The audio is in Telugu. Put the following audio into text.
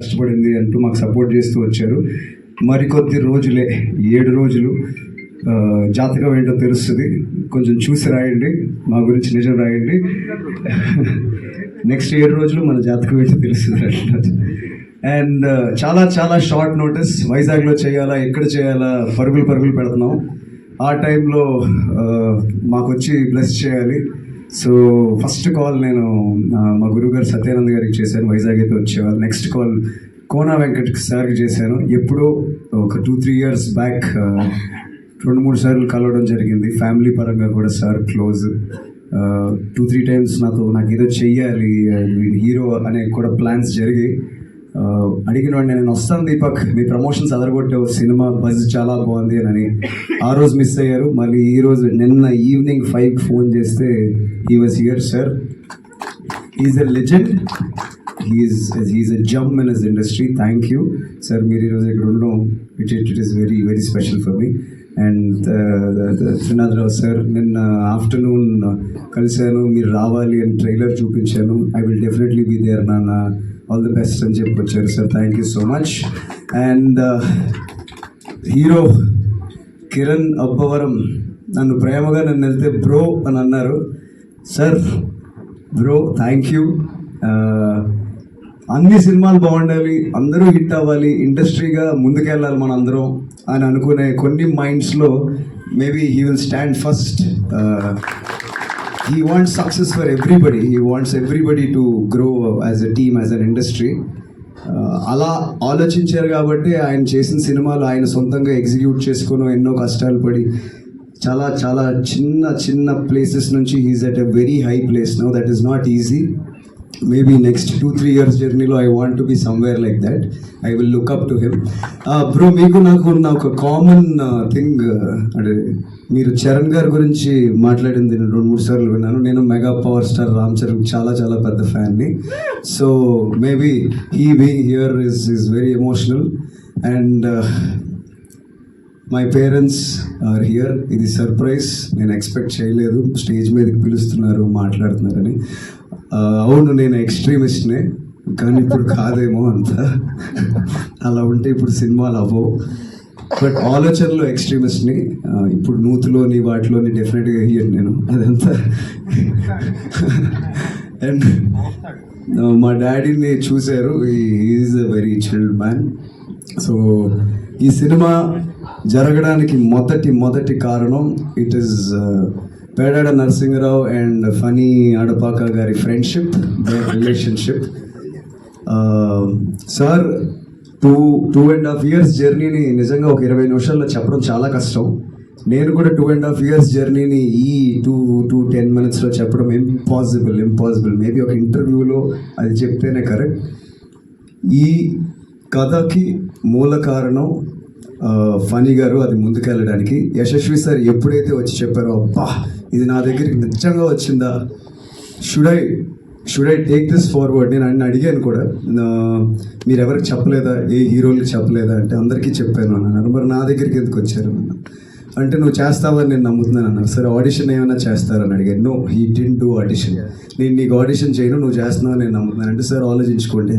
కష్టపడింది అంటూ మాకు సపోర్ట్ చేస్తూ వచ్చారు. మరికొద్ది రోజులే ఏడు రోజులు జాతకం ఏంటో తెలుస్తుంది. కొంచెం చూసి రాయండి మా గురించి నిజం రాయండి. నెక్స్ట్ ఏడు రోజులు మన జాతకం ఏంటో తెలుస్తుంది అండ్ చాలా చాలా షార్ట్ నోటీస్ వైజాగ్లో చేయాలా ఎక్కడ చేయాలా పరుగులు పరుగులు పెడుతున్నాం. ఆ టైంలో మాకు వచ్చి బ్లెస్ చేయాలి. సో ఫస్ట్ కాల్ నేను మా గురుగారు సత్యానంద్ గారికి చేశాను వైజాగ్ అయితే వచ్చేవాళ్ళు నెక్స్ట్ కాల్ కోనా వెంకట్ సార్కి చేశాను. ఎప్పుడో ఒక టూ త్రీ ఇయర్స్ బ్యాక్ రెండు మూడు సార్లు కలవడం జరిగింది. ఫ్యామిలీ పరంగా కూడా sir close two three times నాతో నాకు ఏదో చెయ్యాలి హీరో అనే కూడా ప్లాన్స్ జరిగాయి. అడిగిన వాడిని నేను వస్తాను దీపక్. మీ ప్రమోషన్స్ అదరగొట్టావు. సినిమా బజ్ చాలా బాగుంది అని ఆ రోజు మిస్ అయ్యారు. మళ్ళీ ఈ రోజు నిన్న ఈవినింగ్ ఫైవ్ ఫోన్ చేస్తే he was here sir is a legend he is he is a gem in his industry thank you sir మీరు ఈరోజు ఇక్కడ ఉండడం which it it is very very special for me and Srinatharao sir నిన్న ఆఫ్టర్నూన్ uh, కలిశాను. మీరు రావాలి అని ట్రైలర్ చూపించాను. I will definitely be there నాన్న. ఆల్ ది బెస్ట్ అని చెప్పి వచ్చారు sir thank you so much and hero Kiran Abbavaram నన్ను ప్రేమగా నన్ను వెళ్తే బ్రో అని అన్నారు. Sir bro thank you uh, అన్ని సినిమాలు బాగుండాలి అందరూ హిట్ అవ్వాలి ఇండస్ట్రీగా ముందుకెళ్ళాలి మన అందరం అని అనుకునే కొన్ని మైండ్స్లో maybe he will stand first he wants success for everybody he wants everybody to grow as a team as an industry అలా ఆలోచించారు కాబట్టి ఆయన చేసిన సినిమాలు ఆయన సొంతంగా ఎగ్జిక్యూట్ చేసుకుని ఎన్నో కష్టాలు పడి చాలా చాలా చిన్న చిన్న ప్లేసెస్ నుంచి he's at a very high place no that is not easy maybe next two three years జర్నీలో I want to be somewhere like that I will look up to him bro మీకు నాకు ఉన్న ఒక కామన్ థింగ్ అంటే మీరు చరణ్ గారి గురించి మాట్లాడింది నేను రెండు మూడు సార్లు విన్నాను. నేను mega power star Ram Charan చాలా చాలా పెద్ద ఫ్యాన్ని so maybe he being here is is very emotional and my parents are here ఇది సర్ప్రైజ్ నేను ఎక్స్పెక్ట్ చేయలేదు. స్టేజ్ మీదకి పిలుస్తున్నారు మాట్లాడుతున్నారని. అవును నేను ఎక్స్ట్రీమిస్ట్నే కానీ ఇప్పుడు కాదేమో అంత. అలా ఉంటే ఇప్పుడు సినిమాలు అవ్వవు. బట్ ఆలోచనలో ఎక్స్ట్రీమిస్ట్ని ఇప్పుడు నూతులోని వాటిలోని డెఫినెట్గా హియర్ నేను అదంతా. అండ్ మా డాడీని చూశారు. Is a very chilled man so ఈ సినిమా జరగడానికి మొదటి మొదటి కారణం it is Pedada Narasimharao and Phani Adapaka గారి friendship relationship sir two two and half years జర్నీని నిజంగా ఒక ఇరవై నిమిషాల్లో చెప్పడం చాలా కష్టం. నేను కూడా టూ అండ్ హాఫ్ ఇయర్స్ జర్నీని ఈ టూ టూ టెన్ మినిట్స్లో చెప్పడం ఇంపాసిబుల్ ఇంపాసిబుల్ మేబీ ఒక ఇంటర్వ్యూలో అది చెప్తేనే కరెక్ట్. ఈ కథకి మూల కారణం ఫనీ గారు అది ముందుకెళ్ళడానికి యశస్వి సార్ ఎప్పుడైతే వచ్చి చెప్పారో అబ్బా ఇది నా దగ్గరికి నిజంగా వచ్చిందా? Should I should I take this forward నేను అన్ని అడిగాను కూడా మీరు ఎవరికి చెప్పలేదా? ఏ హీరోలకి చెప్పలేదా? అంటే అందరికీ చెప్పాను అన్నారు మరి నా దగ్గరికి ఎందుకు వచ్చారు? అన్న అంటే నువ్వు చేస్తావని నేను నమ్ముతున్నాను అన్నారు సరే ఆడిషన్ ఏమైనా చేస్తారని అడిగాను. No he didn't do audition. నేను నీకు ఆడిషన్ చేయను నువ్వు చేస్తున్నావు నేను నమ్ముతున్నాను. అంటే సార్ ఆలోచించుకోండి